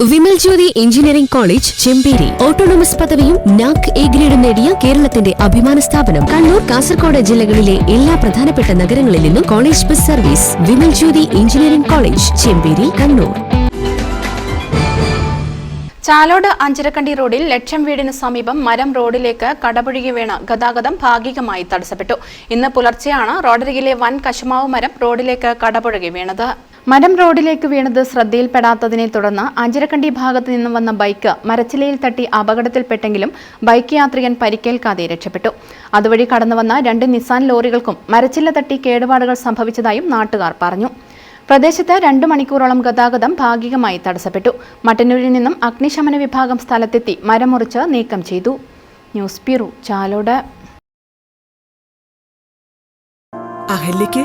Vimal Jyothi engineering college Chemperi. Autonomous പദവിയും NAAC A ഗ്രേഡും നേടിയ കേരളത്തിന്റെ അഭിമാന സ്ഥാപനം. കണ്ണൂർ കാസർഗോഡ് ജില്ലകളിലെ എല്ലാ പ്രധാനപ്പെട്ട നഗരങ്ങളിൽ നിന്നും college bus service. Vimal Jyothi engineering college Chemperi Kannur. Chalode Anjarakandy റോഡിൽ ലക്ഷം വീടിന് സമീപം മരം റോഡിലേക്ക് കടപുഴകി വീണ് ഗതാഗതം ഭാഗികമായി തടസ്സപ്പെട്ടു. ഇന്ന് പുലർച്ചെയാണ് റോഡരികിലെ വൻ കശുമാവ് മരം റോഡിലേക്ക് കടപുഴകി വീണത്. മരം റോഡിലേക്ക് വീണത് ശ്രദ്ധയിൽപ്പെടാത്തതിനെ തുടർന്ന് അഞ്ചരക്കണ്ടി ഭാഗത്ത് നിന്നും വന്ന ബൈക്ക് മരച്ചിലയിൽ തട്ടി അപകടത്തിൽപ്പെട്ടെങ്കിലും ബൈക്ക് യാത്രികൻ പരിക്കേൽക്കാതെ രക്ഷപ്പെട്ടു. അതുവഴി കടന്നുവന്ന രണ്ട് നിസാൻ ലോറികൾക്കും മരച്ചില്ല തട്ടി കേടുപാടുകൾ സംഭവിച്ചതായും നാട്ടുകാർ പറഞ്ഞു. പ്രദേശത്ത് രണ്ട് മണിക്കൂറോളം ഗതാഗതം ഭാഗികമായി തടസ്സപ്പെട്ടു. മട്ടന്നൂരിൽ നിന്നും അഗ്നിശമന വിഭാഗം സ്ഥലത്തെത്തി മരം മുറിച്ച് നീക്കം ചെയ്തു. News bureau Chalode. അഹല്യയ്ക്ക്